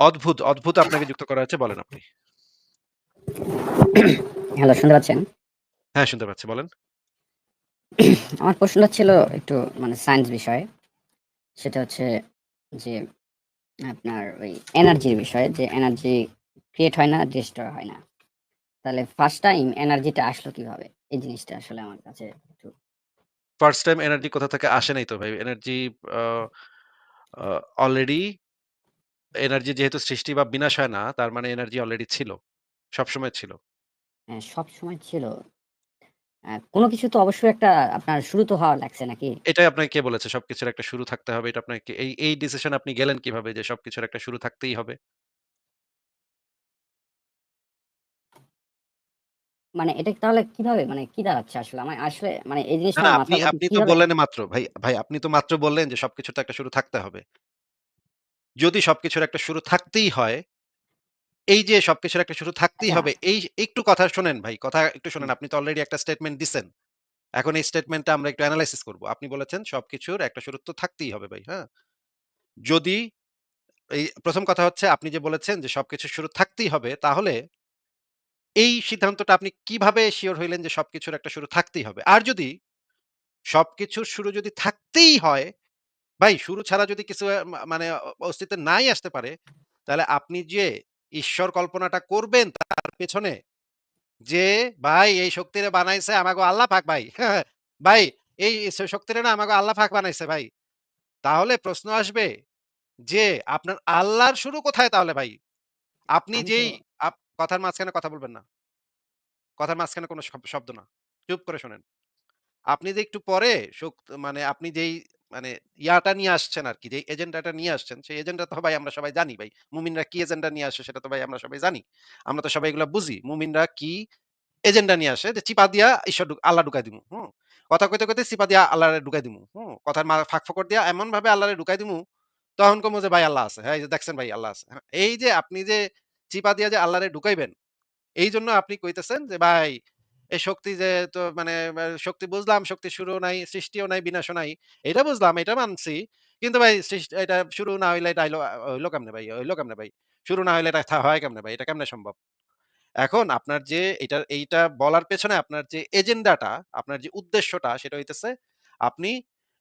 অদ্ভুত, অদ্ভুত আপনাকে যুক্ত করা হয়েছে বলেন আপনি। হ্যালো শুনতে পাচ্ছেন? হ্যাঁ, শুনতে পাচ্ছি বলেন। আমার প্রশ্নটা ছিল একটু মানে সায়েন্স বিষয়ে। সেটা হচ্ছে যে আপনার ওই এনার্জির বিষয়ে যে এনার্জি ক্রিয়েট হয় না, ডিস্ট্রয় হয় না। তাহলে ফার্স্ট টাইম এনার্জিটা আসলো কীভাবে? এই জিনিসটা আসলে আমার কাছে একটু ফার্স্ট টাইম এনার্জি কোথা থেকে আসে নাই তো ভাই। এনার্জি অলরেডি এনার্জি যেহেতু সৃষ্টি বা বিনাশ হয় না, তার মানে এনার্জি অলরেডি ছিল। সবসময় ছিল। হ্যাঁ, সবসময় ছিল। আ কোনো কিছু তো অবশ্যই একটা আপনার শুরু তো হওয়া লাগছে নাকি? এটাই আপনাকে কে বলেছে সবকিছুর একটা শুরু থাকতে হবে? এটা আপনাকে এই, এই ডিসিশন আপনি গেলেন কীভাবে যে সবকিছুর একটা শুরু থাকতেই হবে? মানে এটা তাহলে কীভাবে মানে কি দাঁড়াচ্ছে আসলে? আমার আসলে মানে এই না, জিনিসটা না আমার আপনি, মাথার মধ্যে আপনি তো কীভাবে বললেন মাত্র ভাই, ভাই আপনি তো মাত্র বললেন যে সবকিছুর তো একটা শুরু থাকতে হবে। যদি সবকিছুর একটা শুরু থাকতেই হয় এই যে সবকিছুর একটা শুরু থাকতেই আচ্ছা, হবে। এই একটু কথা শোনেন ভাই, কথা একটু শোনেন। আপনি তো অলরেডি একটা স্টেটমেন্ট দিছেন। এখন এই স্টেটমেন্টটা আমরা একটু অ্যানালাইসিস করব। আপনি বলেছেন সবকিছুর একটা শুরু তো থাকতেই হবে ভাই, হ্যাঁ? যদি এই প্রথম কথা হচ্ছে আপনি যে বলেছেন যে সবকিছুর শুরু থাকতেই হবে, তাহলে এই সিদ্ধান্তটা আপনি কীভাবে শিওর হইলেন যে সবকিছুর একটা শুরু থাকতেই হবে? আর যদি সবকিছুর শুরু যদি থাকতেই হয়, ভাই শুরু ছাড়া যদি কিছু মা মানে অস্তিত্বে নাই আসতে পারে, তাহলে আপনি যে ঈশ্বর কল্পনাটা করবেন তার পেছনে যে ভাই এই শক্তিরে বানাইছে আমাগো আল্লাহ পাক ভাই। ভাই এই স শক্তিরে না আমাগো আল্লাহ পাক বানাইছে ভাই। তাহলে প্রশ্ন আসবে যে আপনার আল্লাহর শুরু কোথায় তাহলে ভাই? আপনি আমি তো যেই আপ কথার মাঝখানে কথা বলবেন না। কথার মাঝখানে কোনো শব শব্দ না। চুপ করে শোনেন। আপনি যে একটু পরে মানে আপনি যেই মানে ইয়াটা নিয়ে আসছেন আরকি, যে এজেন্ডাটা নিয়ে আসছেন, সেই এজেন্ডা তো ভাই আমরা সবাই জানি ভাই। মুমিনরা কি এজেন্ডা নিয়ে আসে সেটা তো ভাই আমরা সবাই জানি। আমরা তো সবাই এগুলা বুঝি। মুমিনরা কি এজেন্ডা নিয়ে আসে যে চিপা দিয়া ঈশ্বর আল্লাহ ঢুকাই দিমু। হুম? কথা কইতে, কইতে চিপা দিয়া আল্লাহরে ঢুকাই দিমু। হুম? কথার মা ফাঁক ফোকর দিয়া এমন এমনভাবে আল্লাহরে ঢুকাই দিমু, তখন কমু যে ভাই আল্লাহ আছে। হ্যাঁ, এই দেখছেন ভাই আল্লাহ আছে। হ্যাঁ, এই যে আপনি যে চিপা দিয়া যে আল্লাহরে ঢুকাইবেন এইজন্য আপনি কইতেছেন যে ভাই এই শক্তি যে তো মানে শক্তি বুঝলাম শক্তির শুরু নাই, সৃষ্টিও নাই, বিনাশও নাই। এটা বুঝলাম, এটা মানছি। কিন্তু ভাই এটা শুরু না হইলে এটা হইল কেমনে ভাই? হইল কেমনে ভাই? শুরু না হইলে এটা হয় কেমনে ভাই? এটা কেমনে সম্ভব? এখন আপনার যে এইটার এইটা বলার পেছনে আপনার যে এজেন্ডাটা, আপনার যে উদ্দেশ্যটা সেটা হইতেছে আপনি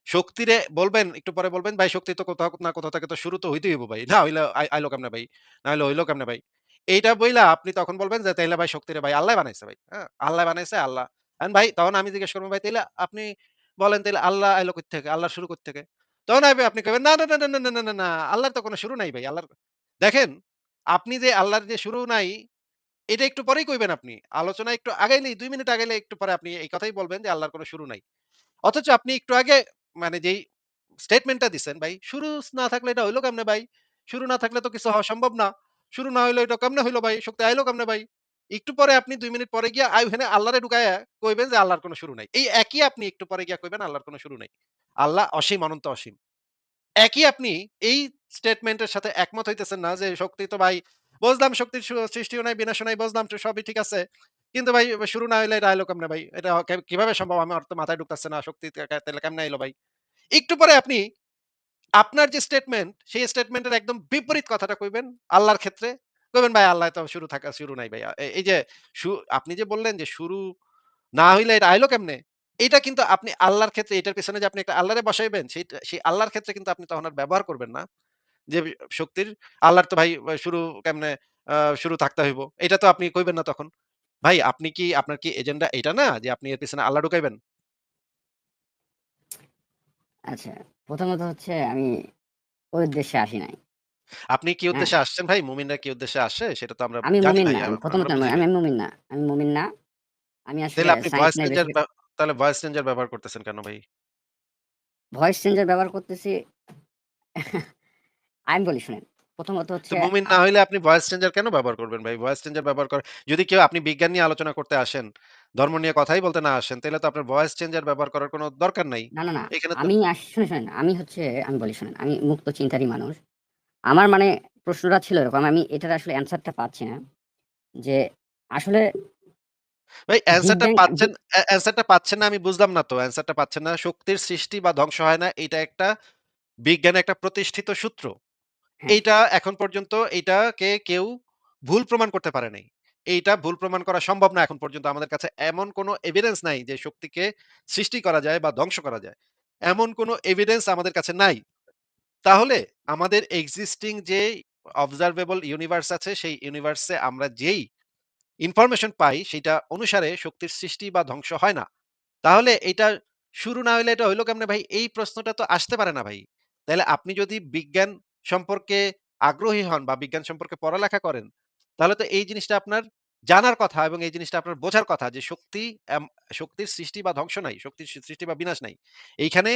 শক্তিরে বলবেন, একটু পরে বলবেন, "ভাই শক্তি তো কোথাও না কোথাও থেকে তো শুরু তো হইতেই হইব ভাই। না হইলে আই আইলো কেমনে ভাই? না হইলে হইল কেমনে ভাই?" এইটা বইলা আপনি তখন বলবেন যে, "তাইলে ভাই শক্তিরে ভাই আল্লাহ বানাইছে ভাই। হ্যাঁ? আল্লাহ বানাইছে আল্লাহ।" এখন ভাই তখন আমি জিজ্ঞেস করব, "ভাই তাইলে আপনি বলেন তাইলে আল্লাহ আইলো কইত্থেকে? আল্লাহর শুরু কোত্থেকে?" তখন আইবে আপনি কইবেন, "না, না, না, না, না, না, না, না, আল্লাহর তো কোন শুরু নাই ভাই। আল্লাহর" দেখেন, আপনি যে আল্লাহর যে শুরু নাই এটা একটু পরেই কইবেন আপনি। আলোচনা একটু আগাইলেই ২ মিনিট আগাইলে একটু পরে আপনি এই কথাই বলবেন যে আল্লাহর কোনো শুরু নাই। অথচ আপনি একটু আগে মানে যেই স্টেটমেন্টটা দিছেন ভাই, শুরু না থাকলে এটা হইল কেমনে ভাই? শুরু না থাকলে তো কিছু হওয়া সম্ভব না। শুরু না হইলে এটা কেমনে হইল ভাই? শক্তি আইলো কেমনে ভাই? একটু পরে আপনি ২ মিনিট পরে গিয়া আ ওখানে আল্লাহরে ঢুকাইয়া কইবেন যে আল্লাহর কোন শুরু নাই। এই একই আপনি একটু পরে গিয়া কইবেন আল্লাহর কোন শুরু নাই। আল্লাহ অসীম, অনন্ত অসীম। একই আপনি এই স্টেটমেন্টের সাথে একমত হইতেছেন না যে শক্তি তো ভাই বুঝলাম শক্তির সৃষ্টিও নাই, বিনাশও নাই বুঝলাম তো সবই ঠিক আছে। কিন্তু ভাই শুরু না হইলে এটা আইলো কেমনে ভাই? এটা কীভাবে সম্ভব? আমার তো মাথায় ঢুকতেছে না। শক্তি তে তাইলে কেমনে আইলো ভাই? একটু পরে আপনি আপনার যে স্টেটমেন্ট, সেই স্টেটমেন্টের একদম বিপরীত কথাটা কইবেন আল্লাহর ক্ষেত্রে। কইবেন ভাই আল্লাহ তো শুরু থাকা শুরু নাই ভাই। এই যে আপনি যে বললেন যে শুরু না হইলে এটা আইলো কেমনে? এইটা কিন্তু আপনি আল্লাহর ক্ষেত্রে এটার পেছনে যে আপনি একটা আল্লাহরে বসাইবেন, সেইটা সেই আল্লাহর ক্ষেত্রে কিন্তু আপনি তখন আর ব্যবহার করবেন না। যে শক্তির আল্লাহর তো ভাই শুরু কেমনে শুরু থাকতে হইব। এটা তো আপনি কইবেন না তখন। ভাই আপনি কি আপনার কি এজেন্ডা এটা না যে আপনি এর পেছনে আল্লাহ ঢুকাইবেন? আচ্ছা, প্রথমত হচ্ছে আমি ওই উদ্দেশ্যে আসি নাই। আপনি কি হ্যাঁ? উদ্দেশ্যে আসছেন ভাই? মুমিনরা কি উদ্দেশ্যে আসে? সেটা তো আমরা আমি জানি মুমিন ভাই। না। আমি প্রথমত আমরা আমি বুঝি। আমি মুমিন না। আমি মুমিন না। আমি আসলে তাইলে আপনি সায়েন্স ভয়েস নিয়ে চেঞ্জার ব্যা তাহলে ভয়েস চেঞ্জার ব্যবহার করতেছেন কেন ভাই? ভয়েস চেঞ্জার ব্যবহার করতেছি আমি বলি শুনেন। প্রথমত তো হচ্ছে মুমিন আ না হইলে আপনি ভয়েস চেঞ্জার কেন ব্যবহার করবেন ভাই? ভয়েস চেঞ্জার ব্যবহার কর যদি কেউ আপনি বিজ্ঞান নিয়ে আলোচনা করতে আসেন, ধর্ম নিয়ে কথাই বলতে না আসেন, তাইলে তো আপনার ভয়েস চেঞ্জার ব্যবহার করার কোন দরকার নাই। না, না, না। এখানে তো আমি আস শুনেন, শুনেন। আমি হচ্ছে আমি বলি শুনেন। আমি মুক্ত চিন্তারই মানুষ। আমার মানে প্রশ্নটা ছিল এরকম। আমি এটার আসলে অ্যান্সার টা পাচ্ছি না। যে আসলে ভাই বিগ অ্যান্সারটা ব্যাং পাচ্ছেন অ্যান্সারটা পাচ্ছেন না আমি বুঝলাম না তো। অ্যান্সারটা পাচ্ছেন না। শক্তির সৃষ্টি বা ধ্বংস হয় না। এইটা একটা বিজ্ঞানের একটা প্রতিষ্ঠিত সূত্র। হ্যাঁ। এইটা এখন পর্যন্ত এইটাকে কেউ ভুল প্রমাণ করতে পারে নাই। এইটা ভুল প্রমাণ করা সম্ভব না এখন পর্যন্ত আমাদের কাছে এমন কোনো এভিডেন্স নাই যে শক্তিকে সৃষ্টি করা যায় বা ধ্বংস করা যায়। এমন কোনো এভিডেন্স আমাদের কাছে নাই। তাহলে আমাদের এক্সিস্টিং যে অবজারভেবল ইউনিভার্স আছে সেই ইউনিভার্সে আমরা যেই ইনফরমেশন পাই সেটা অনুসারে শক্তির সৃষ্টি বা ধ্বংস হয় না। তাহলে এটা শুরু না হইলে এটা হইল কেমনে ভাই? এই প্রশ্নটা তো আসতে পারে না ভাই। তাইলে আপনি যদি বিজ্ঞান সম্পর্কে আগ্রহী হন বা বিজ্ঞান সম্পর্কে পড়ালেখা করেন, তাহলে তো এই জিনিসটা আপনার জানার কথা এবং এই জিনিসটা আপনার বোঝার কথা যে শক্তি শক্তির সৃষ্টি বা ধ্বংস নাই। শক্তির সৃষ্টি বা বিনাশ নাই। এইখানে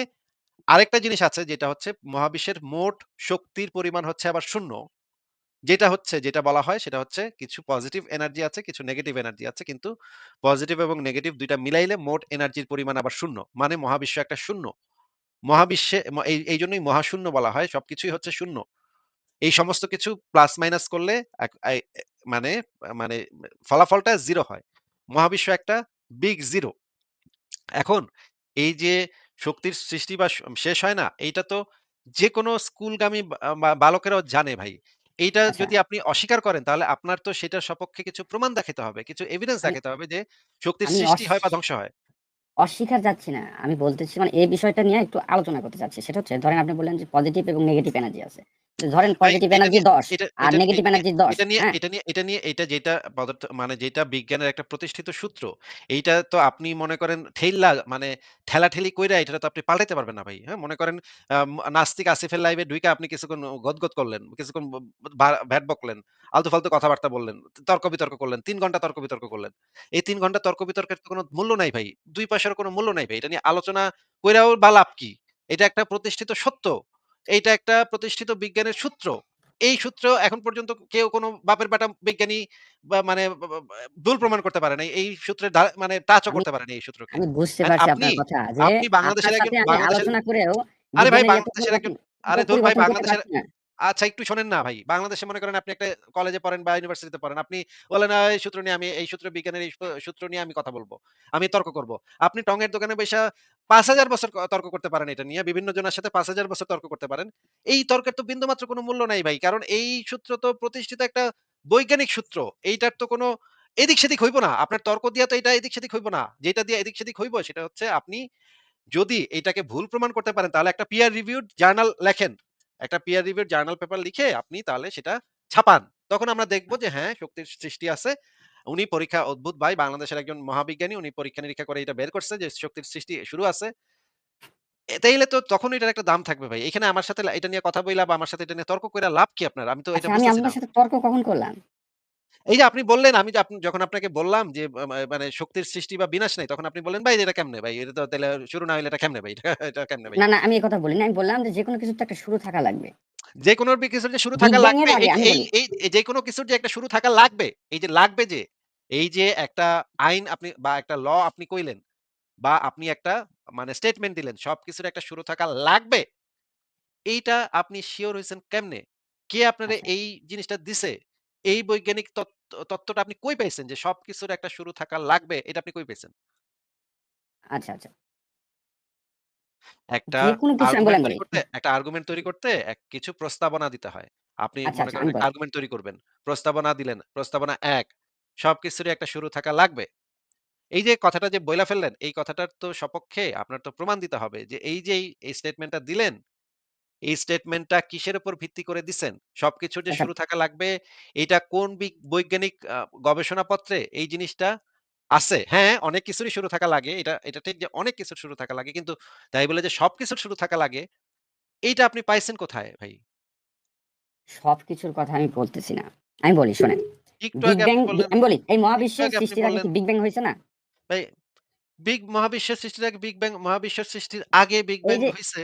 আরেকটা জিনিস আছে যেটা হচ্ছে মহাবিশ্বের মোট শক্তির পরিমাণ হচ্ছে আবার শূন্য। যেটা হচ্ছে যেটা বলা হয় সেটা হচ্ছে কিছু পজিটিভ এনার্জি আছে, কিছু নেগেটিভ এনার্জি আছে। কিন্তু পজিটিভ এবং নেগেটিভ দুইটা মিলাইলে মোট এনার্জির পরিমাণ আবার শূন্য। মানে মহাবিশ্ব একটা শূন্য। মহাবিশ্বে এই জন্যই মহাশূন্য বলা হয়। সবকিছুই হচ্ছে শূন্য। এই সমস্ত কিছু প্লাস মাইনাস করলে মানে মানে ফলাফলটা 0 হয়। মহাবিশ্ব একটা বিগ 0 এখন এই যে শক্তির সৃষ্টি বা শেষ হয় না, এইটা তো যেকোনো স্কুলগামী বা বা বালকেরাও জানে ভাই। এইটা আচ্ছা, যদি আপনি অস্বীকার করেন তাহলে আপনার তো সেটার সপক্ষে কিছু প্রমাণ দেখাতে হবে। কিছু এভিডেন্স দেখাতে হবে যে শক্তির সৃষ্টি হয় বা ধ্বংস হয়। অস্বীকার যাচ্ছি না। আমি বলতেছি মানে এই বিষয়টা নিয়ে একটু আলোচনা করতে চাচ্ছি। সেটা হচ্ছে ধরেন আপনি বললেন যে পজিটিভ এবং নেগেটিভ এনার্জি আছে। ধরেন পজিটিভ এনার্জি ১০ আর নেগেটিভ এনার্জি ১০, এটা নিয়ে হ্যাঁ? এটা নিয়ে এটা নিয়ে এটা যেটা পদার্থ মানে যেটা বিজ্ঞানের একটা প্রতিষ্ঠিত সূত্র, এইটা তো আপনি মনে করেন মানে ঠেলাঠেলি কইরা এটা তো আপনি পাল্টাইতে পারবেন না ভাই। হ্যাঁ? মনে করেন নাস্তিক আসিফের লাইভে ঢুইকা আপনি কিছুক্ষণ গদগদ করলেন, কিছুক্ষণ ভ্যাট বকলেন, আলতু-ফালতু কথাবার্তা বললেন, তর্ক-বিতর্ক করলেন, ৩ ঘণ্টা তর্ক-বিতর্ক করলেন। এই ৩ ঘণ্টা তর্ক-বিতর্কের তো কোনো মূল্য নাই ভাই। ২ পয়সারও কোনো মূল্য নাই ভাই। এটা নিয়ে আলোচনা কইরাও বা লাভ কি? এটা একটা প্রতিষ্ঠিত সত্য। এইটা একটা প্রতিষ্ঠিত বিজ্ঞানের সূত্র। এই সূত্র এখন পর্যন্ত কেউ কোনো বাপের বাটা বিজ্ঞানী বা মানে ভুল প্রমাণ করতে পারে নাই। এই সূত্রে মানে টাচও করতে পারে নাই এই সূত্রকে। আমি বুঝতে পারছি আপনি, আপনার কথা যে আপনি বাংলাদেশের একজন আলোচনা করেও আরে ভাই বাংলাদেশের একজন আরে ধুর ভাই বাংলাদেশের পারছি। আচ্ছা একটু শোনেন না ভাই। বাংলাদেশে মনে করেন আপনি একটা কলেজে পড়েন বা ইউনিভার্সিটিতে পড়েন। আপনি বলেন, "আ এই সূত্র নিয়ে আমি এই সূত্র বিজ্ঞানের এই সূত্র নিয়ে আমি কথা বলব আমি তর্ক করব।" আপনি টঙের দোকানে বৈশা পাঁচ হাজার বছর তর্ক করতে পারেন এটা নিয়ে। বিভিন্ন জনের সাথে ৫০০০ বছর তর্ক করতে পারেন। এই তর্কের তো বিন্দুমাত্র কোনো মূল্য নাই ভাই। কারণ এই সূত্র তো প্রতিষ্ঠিত একটা বৈজ্ঞানিক সূত্র। এইটার তো কোনো এদিক সেদিক হইব না। আপনার তর্ক দিয়া তো এটা এদিক সেদিক হইব না। যেটা দিয়ে এদিক সেদিক হইব সেটা হচ্ছে আপনি যদি এটাকে ভুল প্রমাণ করতে পারেন তাহলে একটা পিয়ার রিভিউড জার্নাল লেখেন। একটা পিয়ার রিভিউ জার্নাল পেপার লিখে আপনি তাহলে সেটা ছাপান। তখন আমরা দেখব যে হ্যাঁ, শক্তির সৃষ্টি আছে। উনি পরীক্ষা অদ্ভুত ভাই বাংলাদেশের একজন মহাবিজ্ঞানী। উনি পরীক্ষা-নিরীক্ষা করে এটা বের করছে যে শক্তির সৃষ্টি শুরু আছে। তাইলে তো তখন এটার একটা দাম থাকবে ভাই। এখানে আমার সাথে এটা নিয়ে কথা বইলা বা আমার সাথে এটা নিয়ে তর্ক করে লাভ কি আপনার? আমি তো এটা আচ্ছা আমি আপনার সাথে তর্ক কখন করলাম? এই যে আপনি বললেন আমি যে যখন আপনাকে বললাম যে মা মানে শক্তির সৃষ্টি বা বিনাশ নাই তখন আপনি বললেন, "ভাই এটা কেমনে ভাই? এটা তো তাইলে শুরু না হইলে এটা কেমনে ভাই? এটা এটা কেমনে ভাই?" না, না আমি এই কথা বলিনি। আমি বললাম যে যেকোনো কিছুর তো একটা শুরু থাকা লাগবে। যেকোনো বি কিছুর যে শুরু বিগ থাকা ব্যাং এর লাগবে আগে এই আমি এই বলি। এই এই যেকোনো কিছুর যে একটা শুরু থাকা লাগবে, এই যে লাগবে যে, এই যে একটা আইন আপনি বা একটা ল আপনি কইলেন বা আপনি একটা মানে স্টেটমেন্ট দিলেন, সবকিছুর একটা শুরু থাকা লাগবে। এইটা আপনি সিওর হইছেন কেমনে? কে আপনারে আচ্ছা, এই জিনিসটা দিছে? এই বৈজ্ঞানিক তত্ত্বটা আপনি কই পাইছেন যে সবকিছুর একটা শুরু থাকা লাগবে, এটা আপনি কই পাইছেন? আচ্ছা, আচ্ছা। একটা যেকোনো কিছু আমি আর্গুমেন্ট তৈরি বলি। করতে একটা আর্গুমেন্ট তৈরি করতে এক কিছু প্রস্তাবনা দিতে হয়। আপনি আচ্ছা, মনে আচ্ছা করেন আমি একটা বলি। আর্গুমেন্ট তৈরি করবেন। প্রস্তাবনা দিলেন। প্রস্তাবনা ১ সবকিছুরই একটা শুরু থাকা লাগবে। এই যে কথাটা যে বইলা ফেললেন, এই কথাটার তো সপক্ষে আপনার তো প্রমাণ দিতে হবে যে এই যে এই স্টেটমেন্টটা দিলেন, এই স্টেটমেন্টটা কিসের উপর ভিত্তি করে দিছেন? সবকিছুর যে শুরু থাকা লাগবে, এইটা কোন বৈজ্ঞানিক গবেষণাপত্রে এই জিনিসটা আছে। হ্যাঁ, অনেক কিছুরই শুরু থাকা লাগে। এটা এটা ঠিক যে অনেক কিছুর শুরু থাকা লাগে। কিন্তু তাই বলে যে সবকিছুর শুরু থাকা লাগে এইটা আপনি পাইছেন কোথায় ভাই? সবকিছুর কথা আমি বলতেছি না। আমি বলি শোনেন। আমি বলি এই মহাবিশ্বের সৃষ্টির আগে বিগ ব্যাং হইছে না? ভাই বিগ মহাবিশ্বের সৃষ্টির আগে বিগ ব্যাং মহাবিশ্বের সৃষ্টির আগে বিগ ব্যাং যে হইছে।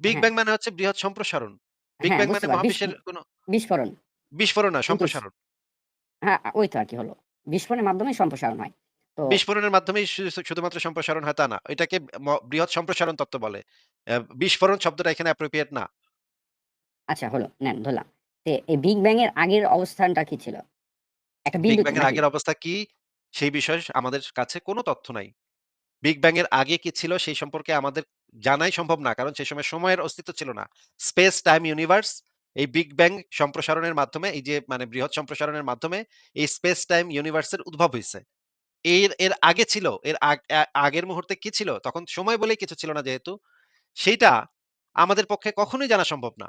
বিগ ব্যাং মানে হচ্ছে বৃহৎ সম্প্রসারণ। বিগ হ্যাঁ ব্যাং বুঝতে মানে পার মহাবিশ্বের কোন বিস্ফোরণ। বিস্ফোরণ না, কিন্তু সম্প্রসারণ। হ্যাঁ, ওই তো আরকি হলো। বিস্ফোরণের মাধ্যমে সম্প্রসারণ হয়। তো বিস্ফোরণের মাধ্যমেই শু শুধুমাত্র সম্প্রসারণ হয় তা না। এটাকে ম বৃহৎ সম্প্রসারণ তত্ত্ব বলে। বিস্ফোরণ শব্দটা এখানে appropriate না। আচ্ছা হলো নেন ধরলাম। তে এই বিগ ব্যাং এর আগের অবস্থানটা কি ছিল? একটা বিগ ব্যাং এর নাকি? আগের অবস্থা কি? সেই বিষয়ে আমাদের কাছে কোন তথ্য নাই। বিগ ব্যাং এর আগে কি ছিল সেই সম্পর্কে আমাদের জানাই সম্ভব না। কারণ সেই সময় সময়ের অস্তিত্ব ছিল না। স্পেস, টাইম, ইউনিভার্স এই বিগ ব্যাং সম্প্রসারণের মাধ্যমে এই যে মানে বৃহৎ সম্প্রসারণের মাধ্যমে এই স্পেস টাইম ইউনিভার্সের উদ্ভব হয়েছে এর এর আগে ছিল, এর আগের মুহূর্তে কি ছিল? তখন সময় বলেই কিছু ছিল না যেহেতু, সেইটা আমাদের পক্ষে কখনোই জানা সম্ভব না।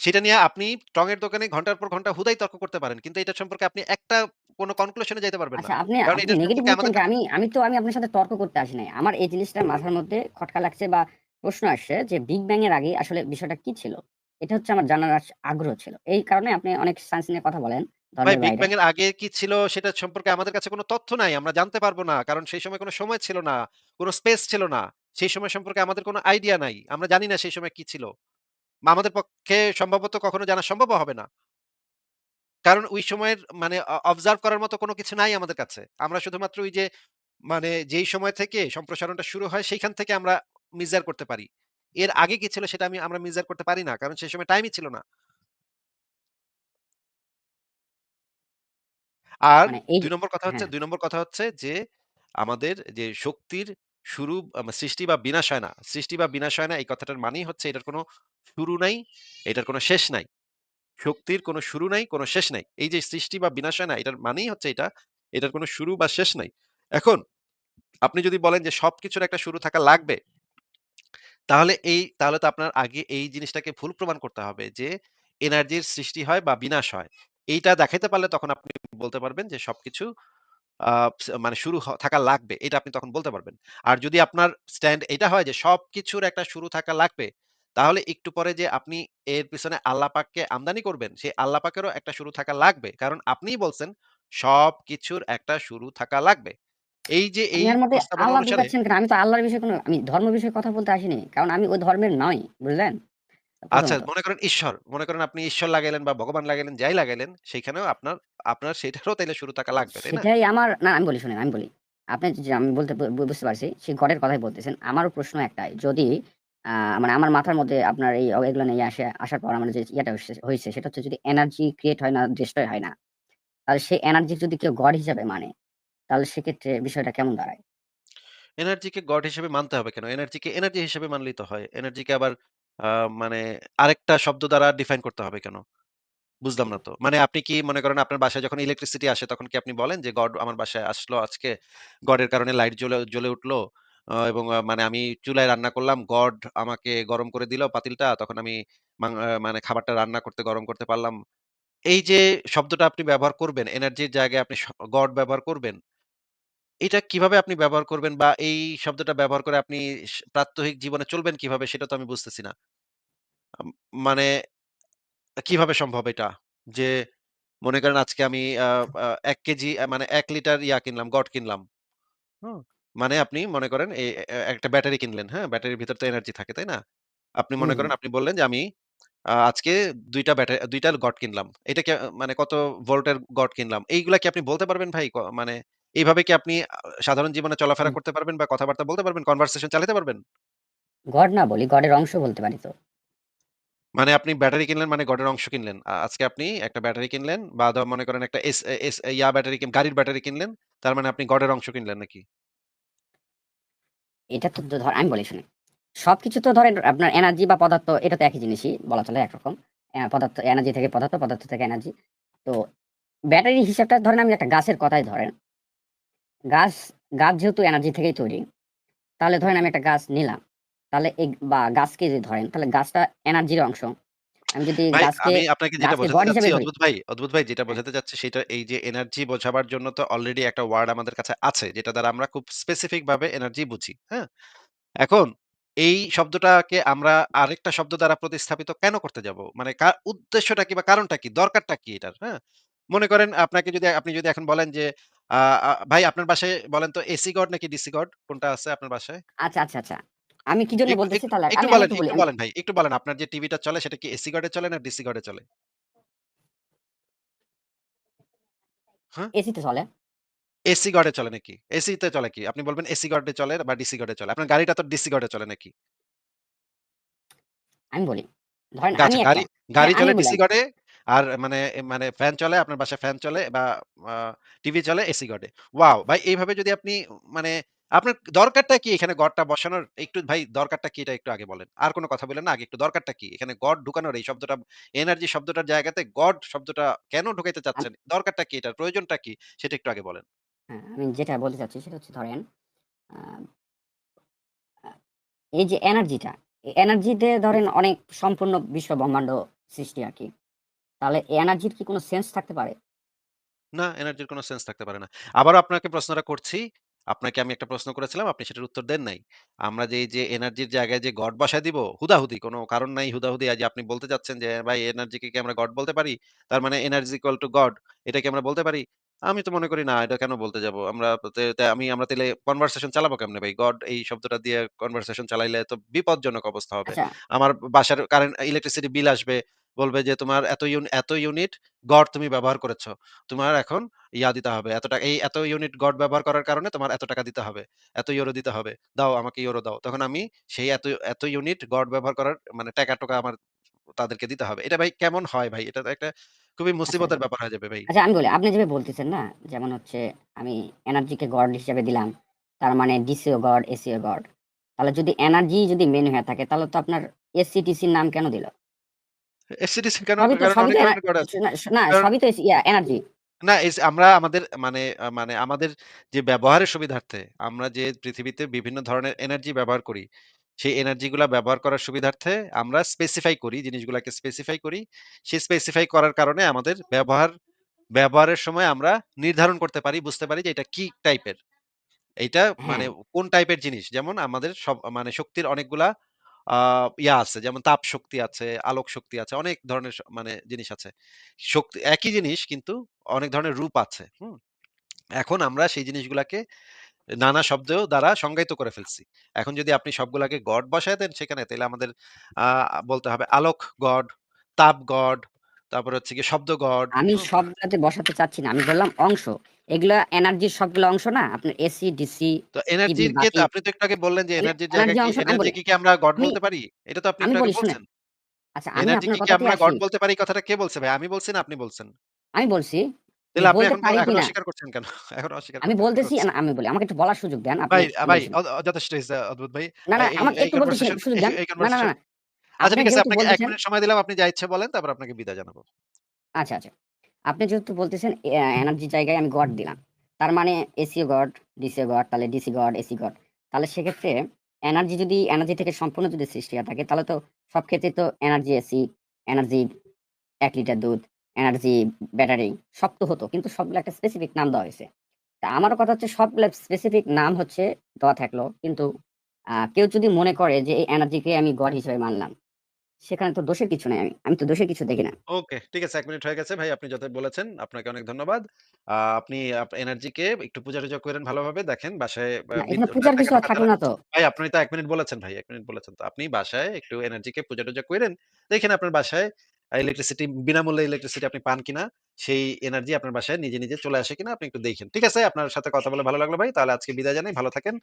সেটা নিয়ে আপনি টঙের দোকানে ঘণ্টার পর ঘণ্টা হুদাই তর্ক করতে পারেন। কিন্তু এটা সম্পর্কে আপনি একটা কোন কনক্লুশন এ যাইতে পারবেন না। আচ্ছা আপনি নেগেটিভ আমি আমি তো আমি আপনার সাথে তর্ক করতে আসি নাই। আমার এই জিনিসটা মাথার মধ্যে খটকা লাগছে বা প্রশ্ন আসছে যে বিগ ব্যাং এর আগে আসলে বিষয়টা কি ছিল? এটা হচ্ছে আমার জানার আগ্রহ ছিল। এই কারণে আপনি অনেক সায়েন্স নিয়ে কথা বলেন ভাই বিগ ব্যাং এর আগে কি ছিল সেটা সম্পর্কে আমাদের কাছে কোন তথ্য নাই। আমরা জানতে পারব না। কারণ সেই সময় কোনো সময় ছিল না। কোনো স্পেস ছিল না। সেই সময় সম্পর্কে আমাদের কোনো আইডিয়া নাই। আমরা জানি না সেই সময় কি ছিল। আমাদের পক্ষে সম্ভবত কখনো জানা সম্ভবও হবে না। কারণ ওই সময়ের মানে অবজার্ভ করার মতো কোন কিছু নাই আমাদের কাছে। আমরা শুধুমাত্র ওই যে মানে যেই সময় থেকে সম্প্রসারণটা শুরু হয় সেইখান থেকে আমরা মিজার করতে পারি। এর আগে কি ছিল সেটা আমি আমরা মিজার করতে পারি না। কারণ সেই সময় টাইমই ছিল না। আর মানে ২ নম্বর কথা হচ্ছে দুই নম্বর কথা হচ্ছে যে আমাদের যে শক্তির শুরু সৃষ্টি বা বিনাশ হয় না। সৃষ্টি বা বিনাশ হয় না এই কথাটার মানেই হচ্ছে এটার কোন শুরু নাই, এটার কোন শেষ নাই। শক্তির কোন শুরু নাই, কোন শেষ নাই। এই যে সৃষ্টি বা বিনাশ হয় না এটার মানেই হচ্ছে এটা, এটার কোন শুরু বা শেষ নাই। এখন আপনি যদি বলেন যে সবকিছুর একটা শুরু থাকা লাগবে, তাহলে এই তাহলে তো আপনার আগে এই জিনিসটাকে ভুল প্রমাণ করতে হবে যে এনার্জির সৃষ্টি হয় বা বিনাশ হয়। এইটা দেখাইতে পারলে তখন আপনি বলতে পারবেন যে সবকিছু মানে শুরু থাকা লাগবে। এটা আপনি তখন বলতে পারবেন। আর যদি আপনার স্ট্যান্ড এটা হয় যে সবকিছুর একটা শুরু থাকা লাগবে, তাহলে একটু পরে যে আপনি এর পিছনে আল্লাহ পাককে আমদানি করবেন, সেই আল্লাহ পাকেরও একটা শুরু থাকা লাগবে। কারণ আপনিই বলছেন সবকিছুর একটা শুরু থাকা লাগবে। এই যে এই আল্লাহ? আমি তো আল্লাহর বিষয়ে কোনো আমি ধর্ম বিষয়ে কথা বলতে আসিনি। কারণ আমি ওই ধর্মের নই। বুঝলেন? আচ্ছা। মনে করেন ঈশ্বর। মনে করেন আপনি ঈশ্বর লাগাইলেন বা ভগবান লাগাইলেন, যাই লাগাইলেন সেইখানেও আপনার আপনার সেটারও তাইলে শুরু থাকা লাগবে, তাই না? সেটাই আমার না আমি বলি শুনেন, আমি বলি। আপনি যে আমি বলতে বু বুঝতে পারছি সেই গডের কথাই বলতেছেন। আমারও প্রশ্ন একটাই। যদি আ মানে আমার মাথার মধ্যে আপনার এই অ এগুলো নিয়ে আসে আসার পর আমার যে ইয়েটা হইছে হইছে সেটা হচ্ছে যদি এনার্জি ক্রিয়েট হয় না, ডিস্ট্রয় হয় না, তাহলে সেই এনার্জি যদি কেউ গড হিসাবে মানে, তাহলে সেক্ষেত্রে বিষয়টা কেমন দাঁড়ায়? এনার্জিকে গড হিসেবে মানতে হবে কেন? এনার্জিকে এনার্জি হিসেবে মানলেই তো হয়। এনার্জিকে আবার আ মানে আরেকটা শব্দ দ্বারা ডিফাইন করতে হবে কেন? বুঝলাম না তো। মানে আপনি কি মনে করেন আপনার বাসায় যখন ইলেকট্রিসিটি আসে তখন কি আপনি বলেন যে গড আমার বাসায় আসলো আজকে, গডের কারণে লাইট জ্বলে জ্বলে উঠল এবং মানে আমি চুলায় রান্না করলাম, গড আমাকে গরম করে দিল পাতিলটা তখন আমি মানে খাবারটা রান্না করতে গরম করতে পারলাম। এই যে শব্দটা আপনি ব্যবহার করবেন, এনার্জির জায়গায় আপনি গড ব্যবহার করবেন। এটা কীভাবে আপনি ব্যবহার করবেন বা এই শব্দটা ব্যবহার করে আপনি স প্রাত্যহিক জীবনে চলবেন কীভাবে সেটা তো আমি বুঝতেছি না। আম মানে কীভাবে সম্ভব এটা? যে মনে করেন আজকে আমি আ আ ১ কেজি আ মানে ১ লিটার ইয়া কিনলাম, গড কিনলাম। হুম? মানে আপনি মনে করেন এ এ একটা ব্যাটারি কিনলেন, হ্যাঁ? ব্যাটারির ভিতর তো এনার্জি থাকে, তাই না? আপনি মনে হুম। করেন আপনি বললেন যে আমি আ আজকে ২ টা ব্যাটা ২ টা গড কিনলাম। এটা কি আ মানে কত ভোল্টের গড কিনলাম। এইগুলা কি আপনি বলতে পারবেন ভাই? ক মানে এইভাবে কি আপনি সাধারণ জীবনে চলাফেরা হুম। করতে পারবেন বা কথাবার্তা বলতে পারবেন? কনভারসেশন চালাতে পারবেন? গড না বলি, গডের অংশ বলতে পারি তো। মানে আপনি ব্যাটারি কিনলেন মানে গডের অংশ কিনলেন। আ আজকে আপনি একটা ব্যাটারি কিনলেন বা দ মনে করেন একটা এস এস ইয়া ব্যাটারি কিন গাড়ির ব্যাটারি কিনলেন। তার মানে আপনি গডের অংশ কিনলেন নাকি? এটা তো দ ধর আমি বলি শুনেন। সবকিছু তো ধরেন আপনার এনার্জি বা পদার্থ এটা তো একই জিনিসই বলা চলে একরকম। অ্যা পদার্থ এনার্জি থেকে পদার্থ, পদার্থ থেকে এনার্জি। তো ব্যাটারির হিসাবটা ধরেন আমি একটা গাছের কথাই ধরেন। গাছ গাছ যেহেতু এনার্জি থেকেই তৈরি, তাহলে ধরেন আমি একটা গাছ নিলাম। তাহলে এই বা গাছকে যদি ধরেন তাহলে গাছটা এনার্জির অংশ। আমি যদি গাছকে আমি আপনাকে যেটা বোঝাতে চাচ্ছি অদ্ভুত ভাই, অদ্ভুত ভাই যেটা হ্যাঁ, বোঝাতে চাচ্ছি সেটা এই যে এনার্জি বোঝাবার জন্য তো অলরেডি একটা ওয়ার্ড আমাদের কাছে আছে। যেটা দ্বারা আমরা খুব স্পেসিফিক ভাবে এনার্জি বুঝি। হ্যাঁ? এখন এই শব্দটাকে আমরা আরেকটা শব্দ দ্বারা প্রতিস্থাপিত কেন করতে যাব? মানে উদ্দেশ্যটা কি বা কারণটা কি? দরকারটা কি এটার? হ্যাঁ? মনে করেন আপনাকে যদি আপনি যদি এখন বলেন যে ভাই আপনার বাসায় বলেন তো এসি গড নাকি ডিসি গড কোনটা আছে আপনার বাসায়? আচ্ছা, আচ্ছা, আচ্ছা। আমি কি জন্য বলতেছি তাহলে একটু বলেন, একটু বলেন ভাই, একটু বলেন আপনার যে টিভিটা চলে সেটা কি এসি গডে চলে না ডিসি গডে চলে? হ্যাঁ? এসিতে চলে। এসি গডে চলে নাকি? এসিতে চলে কি? আপনি বলবেন এসি গডে চলে বা ডিসি গডে চলে। আপনার গাড়িটা তো ডিসি গডে চলে নাকি? আমি বলি। ধরেন আমি আচ্ছা গাড়ি হ্যাঁ, গাড়ি চলে ডিসি গডে আর মানে মানে ফ্যান চলে আপনার বাসায় ফ্যান চলে বা টিভি চলে এসি গডে। ওয়াও! ভাই এইভাবে যদি আপনি মানে আপনার দরকারটা কি এখানে গডটা বসানোর? একটু ভাই দরকারটা কি এটা একটু আগে বলেন। আর কোনো কথা বইলেন না। আগে একটু দরকারটা কি? এখানে গড ঢুকানোর এই শব্দটা এনার্জি শব্দটার জায়গাতে গড শব্দটা কেন ঢুকাইতে চাচ্ছেন? দরকারটা কি এটার? প্রয়োজনটা কি? সেটা একটু আগে বলেন। হ্যাঁ, আমি যেটা বলতে চাচ্ছি সেটা হচ্ছে ধরেন এই যে এনার্জিটা, এনার্জিতে ধরেন অনেক সম্পূর্ণ বিশ্ব ব্রহ্মাণ্ড সৃষ্টি আরকি। তাহলে এনার্জির কি কোন সেন্স থাকতে পারে? না, এনার্জির কোন সেন্স থাকতে পারে না। আবারও আপনাকে প্রশ্নটা করছি। আপনাকে আমি একটা প্রশ্ন করেছিলাম, আপনি সেটার উত্তর দেন নাই। আমরা যে এই যে এনার্জির জায়গায় যে গড বসায় দিব, হুদাহুদি কোন কারণ নাই হুদাহুদি আজ আপনি বলতে চাচ্ছেন যে, "ভাই এনার্জিকে কি আমরা গড বলতে পারি? তার মানে এনার্জি ইকুয়াল টু গড। এটা কি আমরা বলতে পারি?" আমি তো মনে করি না, এটা কেন বলতে যাব? আমরা আমি আমরা তাইলে কনভারসেশন চালাবো কেমনে ভাই? গড এই শব্দটা দিয়ে কনভারসেশন চালাইলে তো বিপজ্জনক অবস্থা হবে। আচ্ছা, আমার বাসার কারেন্ট ইলেকট্রিসিটি বিল আসবে। বলবে যে, "তোমার এত এত ইউনিট গড় তুমি ব্যবহার করেছ। তোমার এখন ইয়া দিতে হবে। এত টাকা এই এত ইউনিট গড় ব্যবহার করার কারণে তোমার এত টাকা দিতে হবে। এত ইউরো দিতে হবে। দাও আমাকে ইউরো দাও।" তখন আমি সেই এত এত ইউনিট গড় ব্যবহার করার মানে টাকা-টোকা আমার তাদেরকে দিতে হবে। এটা ভাই কেমন হয় ভাই? এটা তো একটা খুবই আচ্ছা, মুসিবতের ব্যাপার হয়ে যাবে ভাই। আচ্ছা আমি বলি আপনি যেভাবে বলতেছেন না, যেমন হচ্ছে আমি এনার্জিকে গড হিসেবে দিলাম। তার মানে ডিসিও গড, এসিও গড। তাহলে যদি এনার্জি যদি মেন হয়ে থাকে তাহলে তো আপনার এসসিটিসির নাম কেন দিল? এসসিডিসি কেন? না সবই তো ইয়া এনার্জি। না আমরা আমাদের মানে মানে আমাদের যে ব্যবহারের সুবিধার্থে আমরা যে পৃথিবীতে বিভিন্ন ধরনের এনার্জি ব্যবহার করি, সেই এনার্জিগুলা ব্যবহার করার সুবিধার্থে আমরা স্পেসিফাই করি, জিনিসগুলাকে স্পেসিফাই করি। সেই স্পেসিফাই করার কারণে আমাদের ব্যবহার ব্যবহারের সময় আমরা নির্ধারণ করতে পারি, বুঝতে পারি যে এটা কি টাইপের। এইটা হ্যাঁ, মানে কোন টাইপের জিনিস। যেমন আমাদের সব মানে শক্তির অনেকগুলা ইয়া আছে। যেমন তাপ শক্তি আছে, আলোক শক্তি আছে। অনেক ধরনের স মানে জিনিস আছে। শক্তি একই জিনিস কিন্তু অনেক ধরনের রূপ আছে। হুম? এখন আমরা সেই জিনিসগুলাকে নানা শব্দ দ্বারা সংজ্ঞায়িত করে ফেলছি। এখন যদি আপনি সবগুলাকে গড বসায় দেন সেখানে তাহলে আমাদের বলতে হবে আলোক গড, তাপ গড, তারপর হচ্ছে কি শব্দ গড। আমি হুম? সবগুলাতে বসাতে চাচ্ছি না। আমি বললাম অংশ। এগুলা এনার্জির সবগুলো অংশ না? আপনার এসি, ডিসি, তো টিভি, এনার্জির কে আপনি তো একটু আগে বললেন যে এনার্জির জায়গা এনার্জি কি এনার্জি কি, আমরা গড বলতে পারি? এটা তো আপনি একটু আগে বলছেন। আচ্ছা আমি এনার্জি কি, আমরা গড বলতে পারি কথাটা কে বলছে ভাই? আমি বলছি না আপনি বলছেন? আমি বলছি যে তাইলে আপনি এখন এখন অস্বীকার করছেন কেন? এখন অস্বীকার আমি বলতেছি না আমি বলি। আমাকে একটু বলার সুযোগ দেন। আপনি ভাই ভাই যথেষ্ট অদ্ভুত ভাই। না, না আমাকে একটু বলতে সুযোগ দেন। না, না, না, আচ্ছা ঠিক আছে আপনাকে এক মিনিট সময় দিলাম। আপনি যা ইচ্ছা বলেন তারপর আপনাকে বিদায় জানাব। আচ্ছা, আচ্ছা। আপনি যেহেতু বলতেছেন এনার্জি জায়গায় আমি গড দিলাম। তার মানে এসিও গড, ডিসিও গড, তাহলে ডিসি গড, এসি গড। তাহলে সেক্ষেত্রে এনার্জি যদি এনার্জি থেকে সম্পূর্ণ যদি সৃষ্টি হয়ে থাকে তাহলে তো সব ক্ষেত্রে তো এনার্জি এসি, এনার্জি এক লিটার দুধ, এনার্জি ব্যাটারি সব তো হতো। কিন্তু সবগুলো একটা স্পেসিফিক নাম দেওয়া হয়েছে তা আমারও কথা হচ্ছে সবগুলা স্পেসিফিক নাম হচ্ছে দেওয়া থাকল। কিন্তু কেউ যদি মনে করে যে এই এনার্জিকে আমি গড হিসেবে মানলাম, সেখানে তো দোষের কিছু নাই আমি। আমি তো দোষের কিছু দেখি না। ওকে, ঠিক আছে ১ মিনিট হয়ে গেছে ভাই। আপনি যত বলেছেন আপনাকে অনেক ধন্যবাদ। আ আপনি আপ এনার্জিকে একটু পূজা-টুজা করেন ভালোভাবে। দেখেন বাসায় আ না পূজার কিছু আর থাকল না তো। ভাই আপনি তো এক মিনিট বলেছেন ভাই, এক মিনিট বলেছেন তো। আপনি বাসায় একটু এনার্জিকে পূজা-টুজা করেন দেখেন আপনার বাসায় ইলেকট্রিসিটি বিনামূল্যে ইলেকট্রিসিটি আপনি পান কিনা? সেই এনার্জি আপনার বাসায় নিজে, নিজে চলে আসে কিনা? আপনি একটু দেখেন। ঠিক আছে? আপনার সাথে কথা বলে ভালো লাগল ভাই। তাহলে আজকে বিদায় জানাই। ভালো থাকেন।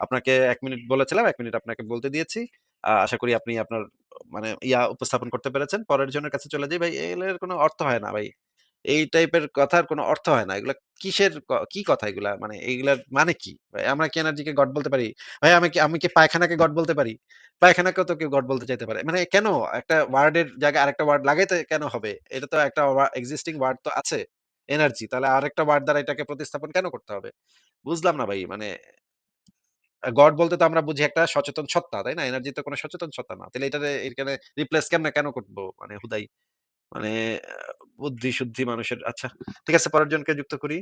আপনাকে এক মিনিট বলেছিলাম, এক মিনিট আপনাকে বলতে দিয়েছি। আশা করি আপনি আপনার মানে ইয়া উপস্থাপন করতে পেরেছেন। পরের জনের কাছে চলে যাই ভাই। এলে কোনো অর্থ হয় না ভাই। এই টাইপের কথার কোনো অর্থ হয় না। এগুলা কিসের কি কথা এগুলা? মানে এগুলার মানে কি? আমরা কি এনার্জিকে গড বলতে পারি? ভাই আমি কি আমি কি পায়খানাকে গড বলতে পারি? পায়খানাকেও তো কেউ গড বলতে চাইতে পারে। মানে কেন? একটা ওয়ার্ড এর জায়গায় আরেকটা ওয়ার্ড লাগাইতে কেন হবে? এটা তো একটা এক্সিস্টিং ওয়ার্ড তো আছে। এনার্জি। তাহলে আরেকটা ওয়ার্ড দ্বারা এটাকে প্রতিস্থাপন কেন করতে হবে? বুঝলাম না ভাই। মানে গড বলতে তো আমরা বুঝি একটা সচেতন সত্তা, তাই না? এনার্জি তো কোনো সচেতন সত্তা না। তাইলে এটারে এখানে রিপ্লেস কেমনে কেন করব মানে হুদাই মানে আ বুদ্ধি-সুদ্ধি মানুষের আচ্ছা ঠিক আছে পরের জনকে যুক্ত করি।